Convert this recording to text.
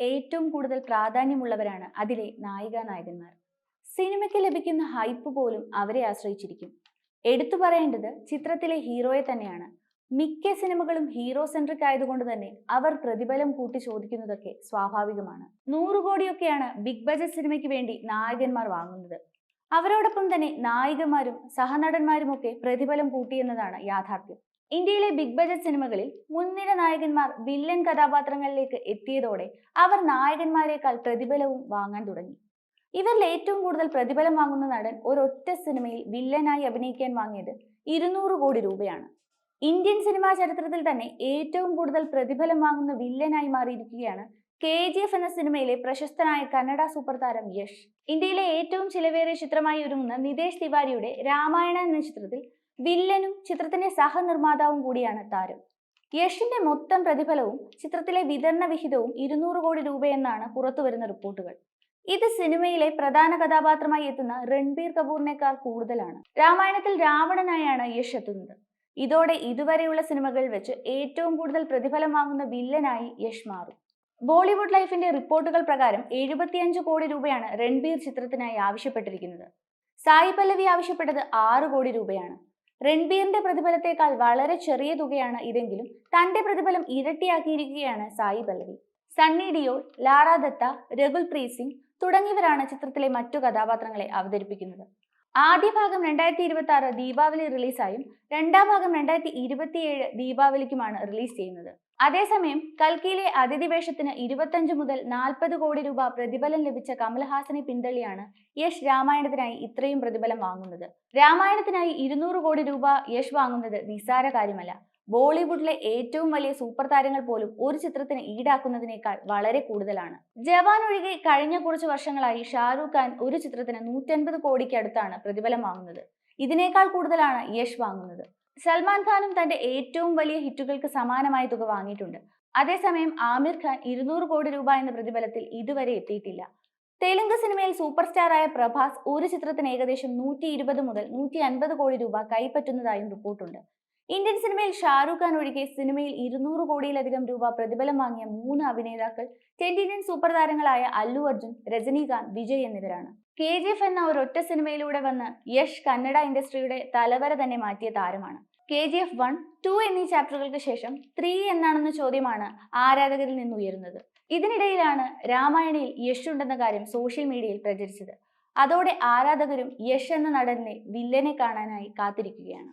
ഏറ്റവും കൂടുതൽ പ്രാധാന്യമുള്ളവരാണ് അതിലെ നായിക നായകന്മാർ. സിനിമയ്ക്ക് ലഭിക്കുന്ന ഹൈപ്പ് പോലും അവരെ ആശ്രയിച്ചിരിക്കും. എടുത്തു പറയേണ്ടത് ചിത്രത്തിലെ ഹീറോയെ തന്നെയാണ്. മിക്ക സിനിമകളും ഹീറോ സെൻട്രിക് ആയതുകൊണ്ട് തന്നെ അവർ പ്രതിഫലം കൂട്ടി ചോദിക്കുന്നതൊക്കെ സ്വാഭാവികമാണ്. നൂറു കോടിയൊക്കെയാണ് ബിഗ് ബജറ്റ് സിനിമയ്ക്ക് വേണ്ടി നായകന്മാർ വാങ്ങുന്നത്. അവരോടൊപ്പം തന്നെ നായികമാരും സഹനടന്മാരുമൊക്കെ പ്രതിഫലം കൂട്ടിയെന്നതാണ് യാഥാർത്ഥ്യം. ഇന്ത്യയിലെ ബിഗ് ബജറ്റ് സിനിമകളിൽ മുൻനിര നായകന്മാർ വില്ലൻ കഥാപാത്രങ്ങളിലേക്ക് എത്തിയതോടെ അവർ നായകന്മാരെക്കാൾ പ്രതിഫലവും വാങ്ങാൻ തുടങ്ങി. ഇവരിൽ ഏറ്റവും കൂടുതൽ പ്രതിഫലം വാങ്ങുന്ന നടൻ ഒരൊറ്റ സിനിമയിൽ വില്ലനായി അഭിനയിക്കാൻ വാങ്ങിയത് ഇരുന്നൂറ് കോടി രൂപയാണ്. ഇന്ത്യൻ സിനിമാ ചരിത്രത്തിൽ തന്നെ ഏറ്റവും കൂടുതൽ പ്രതിഫലം വാങ്ങുന്ന വില്ലനായി മാറിയിരിക്കുകയാണ് കെ ജി എഫ് എന്ന സിനിമയിലെ പ്രശസ്തനായ കന്നഡ സൂപ്പർ താരം യഷ്. ഇന്ത്യയിലെ ഏറ്റവും ചിലവേറിയ ചിത്രമായി ഒരുങ്ങുന്ന നിതേഷ് തിവാരിയുടെ രാമായണ എന്ന ചിത്രത്തിൽ വില്ലനും ചിത്രത്തിന്റെ സഹനിർമ്മാതാവും കൂടിയാണ് താരം. യഷിന്റെ മൊത്തം പ്രതിഫലവും ചിത്രത്തിലെ വിതരണ വിഹിതവും ഇരുന്നൂറ് കോടി രൂപയെന്നാണ് പുറത്തുവരുന്ന റിപ്പോർട്ടുകൾ. ഇത് സിനിമയിലെ പ്രധാന കഥാപാത്രമായി എത്തുന്ന രൺബീർ കപൂറിനേക്കാൾ കൂടുതലാണ്. രാമായണത്തിൽ രാവണനായാണ് യഷ് എത്തുന്നത്. ഇതോടെ ഇതുവരെയുള്ള സിനിമകളിൽ വെച്ച് ഏറ്റവും കൂടുതൽ പ്രതിഫലം വാങ്ങുന്ന വില്ലനായി യഷ് മാറും. ബോളിവുഡ് ലൈഫിന്റെ റിപ്പോർട്ടുകൾ പ്രകാരം എഴുപത്തിയഞ്ച് കോടി രൂപയാണ് രൺബീർ ചിത്രത്തിനായി ആവശ്യപ്പെട്ടിരിക്കുന്നത്. സായി പല്ലവി ആവശ്യപ്പെട്ടത് ആറ് കോടി രൂപയാണ്. രൺബീറിന്റെ പ്രതിഫലത്തേക്കാൾ വളരെ ചെറിയ തുകയാണ് ഇതെങ്കിലും തന്റെ പ്രതിഫലം ഇരട്ടിയാക്കിയിരിക്കുകയാണ് സായി പല്ലവി. സണ്ണി ഡിയോൾ ലാറ ദത്ത രഘുൽ പ്രീത് സിംഗ് തുടങ്ങിയവരാണ് ചിത്രത്തിലെ മറ്റു കഥാപാത്രങ്ങളെ അവതരിപ്പിക്കുന്നത്. ആദ്യ ഭാഗം രണ്ടായിരത്തി ഇരുപത്തി ആറ് ദീപാവലി റിലീസായും രണ്ടാം ഭാഗം രണ്ടായിരത്തി ഇരുപത്തിയേഴ് ദീപാവലിക്കുമാണ് റിലീസ് ചെയ്യുന്നത്. അതേസമയം കൽക്കിയിലെ അതിഥി വേഷത്തിന് ഇരുപത്തഞ്ച് മുതൽ നാൽപ്പത് കോടി രൂപ പ്രതിഫലം ലഭിച്ച കമൽഹാസനെ പിന്തള്ളിയാണ് യശ് രാമായണത്തിനായി ഇത്രയും പ്രതിഫലം വാങ്ങുന്നത്. രാമായണത്തിനായി ഇരുന്നൂറ് കോടി രൂപ യശ് വാങ്ങുന്നത് നിസ്സാര കാര്യമല്ല. ബോളിവുഡിലെ ഏറ്റവും വലിയ സൂപ്പർ താരങ്ങൾ പോലും ഒരു ചിത്രത്തിന് ഈടാക്കുന്നതിനേക്കാൾ വളരെ കൂടുതലാണ്. ജവാൻ ഒഴികെ കഴിഞ്ഞ കുറച്ച് വർഷങ്ങളായി ഷാരൂഖ് ഖാൻ ഒരു ചിത്രത്തിന് നൂറ്റൻപത് കോടിക്ക് അടുത്താണ് പ്രതിഫലം വാങ്ങുന്നത്. ഇതിനേക്കാൾ കൂടുതലാണ് യശ് വാങ്ങുന്നത്. സൽമാൻ ഖാനും തന്റെ ഏറ്റവും വലിയ ഹിറ്റുകൾക്ക് സമാനമായ തുക വാങ്ങിയിട്ടുണ്ട്. അതേസമയം ആമിർ ഖാൻ ഇരുന്നൂറ് കോടി രൂപ എന്ന പ്രതിഫലത്തിൽ ഇതുവരെ എത്തിയിട്ടില്ല. തെലുങ്ക് സിനിമയിൽ സൂപ്പർ സ്റ്റാറായ പ്രഭാസ് ഒരു ചിത്രത്തിന് ഏകദേശം നൂറ്റി ഇരുപത് മുതൽ നൂറ്റി അൻപത് കോടി രൂപ കൈപ്പറ്റുന്നതായും റിപ്പോർട്ടുണ്ട്. ഇന്ത്യൻ സിനിമയിൽ ഷാരൂഖ് ഖാൻ ഒഴികെ സിനിമയിൽ ഇരുന്നൂറ് കോടിയിലധികം രൂപ പ്രതിഫലം വാങ്ങിയ മൂന്ന് അഭിനേതാക്കൾ ടെന്റിന്ത്യൻ സൂപ്പർ താരങ്ങളായ അല്ലു അർജുൻ രജനീകാന്ത് വിജയ് എന്നിവരാണ്. കെ ജി എഫ് എന്ന ഒരൊറ്റ സിനിമയിലൂടെ വന്ന് യഷ് കന്നഡ ഇൻഡസ്ട്രിയുടെ തലവര തന്നെ മാറ്റിയ താരമാണ്. K G F one two എന്നീ ചാപ്റ്ററുകൾക്ക് ശേഷം ത്രീ എന്നാണെന്ന ചോദ്യമാണ് ആരാധകരിൽ നിന്ന് ഉയരുന്നത് ഇതിനിടയിലാണ് രാമായണയിൽ യഷ് ഉണ്ടെന്ന കാര്യം സോഷ്യൽ മീഡിയയിൽ പ്രചരിച്ചത്. അതോടെ ആരാധകരും യഷ് എന്ന നടനെ വില്ലനെ കാണാനായി കാത്തിരിക്കുകയാണ്.